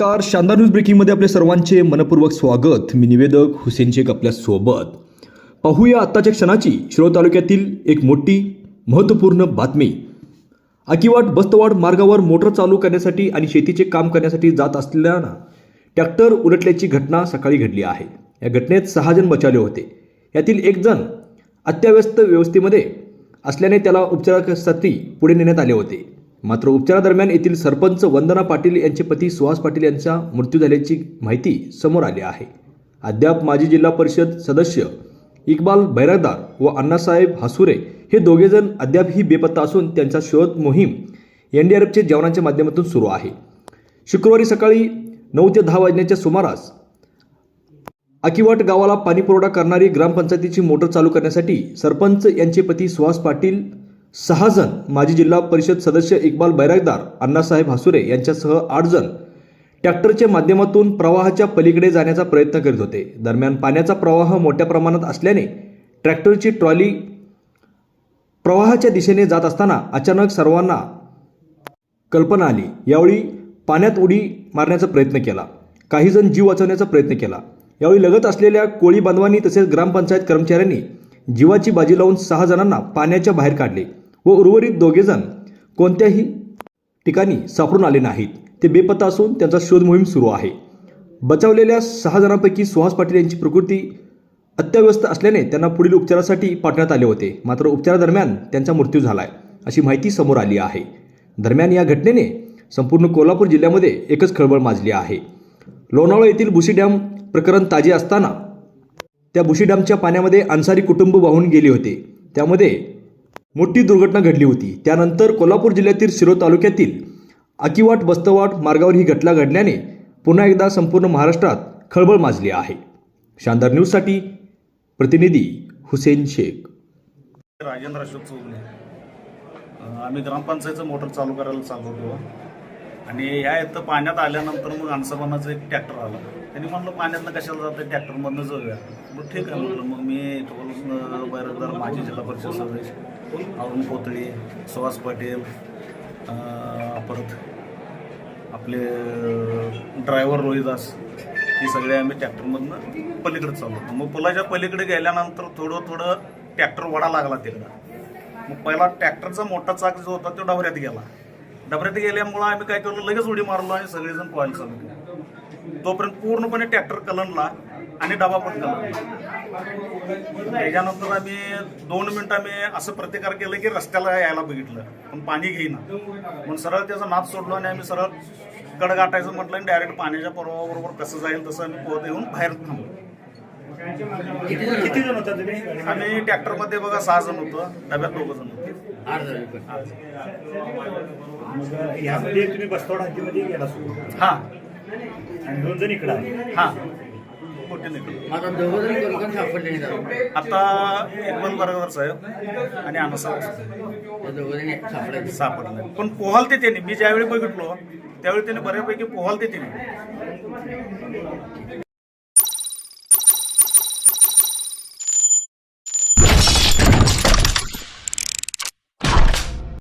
नमस्कार शानदार न्यूज ब्रेकिंगमध्ये आपले सर्वांचे मनपूर्वक स्वागत. मी निवेदक हुसेन शेख आपल्यासोबत. पाहूया आत्ताच्या क्षणाची. शिरोळ तालुक्यातील एक मोठी महत्त्वपूर्ण बातमी. अकिवाट बस्तवाड मार्गावर मोटर चालू करण्यासाठी आणि शेतीचे काम करण्यासाठी जात असलेल्यांना ट्रॅक्टर उलटल्याची घटना सकाळी घडली आहे. या घटनेत सहा जण बचावले होते. यातील एक जण अत्याव्यस्त व्यवस्थेमध्ये असल्याने त्याला उपचारासाठी पुढे नेण्यात आले होते. मात्र उपचारादरम्यान येथील सरपंच वंदना पाटील यांचे पती सुहास पाटील यांचा मृत्यू झाल्याची माहिती समोर आली आहे. अद्याप माजी जिल्हा परिषद सदस्य इक्बाल बैरागदार व अण्णासाहेब हासुरे हे दोघेजण अद्यापही बेपत्ता असून त्यांचा शोध मोहीम एन डी आर एफच्या जवानांच्या माध्यमातून सुरू आहे. शुक्रवारी सकाळी नऊ ते दहा वाजण्याच्या सुमारास आकिवाट गावाला पाणीपुरवठा करणारी ग्रामपंचायतीची मोटर चालू करण्यासाठी सरपंच यांचे पती सुहास पाटील सहा जण माजी जिल्हा परिषद सदस्य इक्बाल बैरागदार अण्णासाहेब हासुरे यांच्यासह आठ जण ट्रॅक्टरच्या माध्यमातून प्रवाहाच्या पलीकडे जाण्याचा प्रयत्न करीत होते. दरम्यान पाण्याचा प्रवाह मोठ्या प्रमाणात असल्याने ट्रॅक्टरची ट्रॉली प्रवाहाच्या दिशेने जात असताना अचानक सर्वांना कल्पना आली. यावेळी पाण्यात उडी मारण्याचा प्रयत्न केला. काही जण जीव वाचवण्याचा प्रयत्न केला. यावेळी लगत असलेल्या कोळी बांधवांनी तसेच ग्रामपंचायत कर्मचाऱ्यांनी जीवाची बाजी लावून सहा जणांना पाण्याच्या बाहेर काढले. व उर्वरित दोघेजण कोणत्याही ठिकाणी सापडून आले नाहीत. ते बेपत्ता असून त्यांचा शोध मोहीम सुरू आहे. बचावलेल्या सहा जणांपैकी सुहास पाटील यांची प्रकृती अत्यावस्थ असल्याने त्यांना पुढील उपचारासाठी पाठवण्यात आले होते. मात्र उपचारादरम्यान त्यांचा मृत्यू झालाय अशी माहिती समोर आली आहे. दरम्यान या घटनेने संपूर्ण कोल्हापूर जिल्ह्यामध्ये एकच खळबळ माजली आहे. लोणावळा येथील बुशी डॅम प्रकरण ताजे असताना त्या बुशी डॅमच्या पाण्यामध्ये अन्सारी कुटुंब वाहून गेले होते. त्यामध्ये मोठी दुर्घटना घडली होती. त्यानंतर कोल्हापूर जिल्ह्यातील शिरो तालुक्यातील आकिवाट बस्तवाट मार्गावर ही घटना घडल्याने पुन्हा एकदा संपूर्ण महाराष्ट्रात खळबळ माजली आहे. शानदार न्यूजसाठी प्रतिनिधी हुसेन शेख. राजेंद्र अशोक चौगले आम्ही ग्रामपंचायतचं मोटर चालू करायला चालवतो आणि ह्या इथं पाण्यात आल्यानंतर मग आणसाबानाचं एक ट्रॅक्टर आला. त्यांनी म्हणलं पाण्यातनं कशाला जातं ट्रॅक्टरमधनं जाऊया. मग ठीक आहे म्हटलं मग मी इथं बैरकदार माजी जिल्हा परिषद सदस्य अरुण कोथळे सुहास पाटील परत आपले ड्रायव्हर रोहिदास हे सगळे आम्ही ट्रॅक्टरमधनं पलीकडे चालवतो मग पुलाच्या पलीकडे गेल्यानंतर थोडं थोडं ट्रॅक्टर वडा लागला तिकडं. मग पहिला ट्रॅक्टरचा मोठा चाक जो होता तो डबऱ्यात गेला. डबऱ्यात गेल्यामुळं आम्ही काय केलं लगेच उडी मारलो आणि सगळेजण पोहायला चालू तोपर्यंत पूर्णपणे ट्रॅक्टर कलनला आणि डबा पण कलनला त्याच्यानंतर आम्ही दोन मिनिटं आम्ही असं प्रतिकार केलं की रस्त्याला यायला बघितलं पण पाणी घेईना. मग सरळ त्याचा नाद सोडलो आणि आम्ही सरळ कड गाठायचं म्हटलं आणि डायरेक्ट पाण्याच्या प्रवाहाबरोबर कसं जाईल तसं आम्ही पोहत येऊन बाहेर थांबलो. किती जण होता तुम्ही? आम्ही ट्रॅक्टरमध्ये बघा सहा जण होतो डब्यात दोघ जण होते. मग ह्यामध्ये तुम्ही बसतोड हद्दीमध्ये गेला सुरू हा. आणि दोन जण इकडे हा. आता दोघं सापडले आता इक्बाल बरोबर साहेब आणि जणी सापडायचे. सापडले. पण पोहालते त्यांनी. मी ज्यावेळी बघितलो त्यावेळी त्यांनी बऱ्यापैकी पोहालते त्यांनी.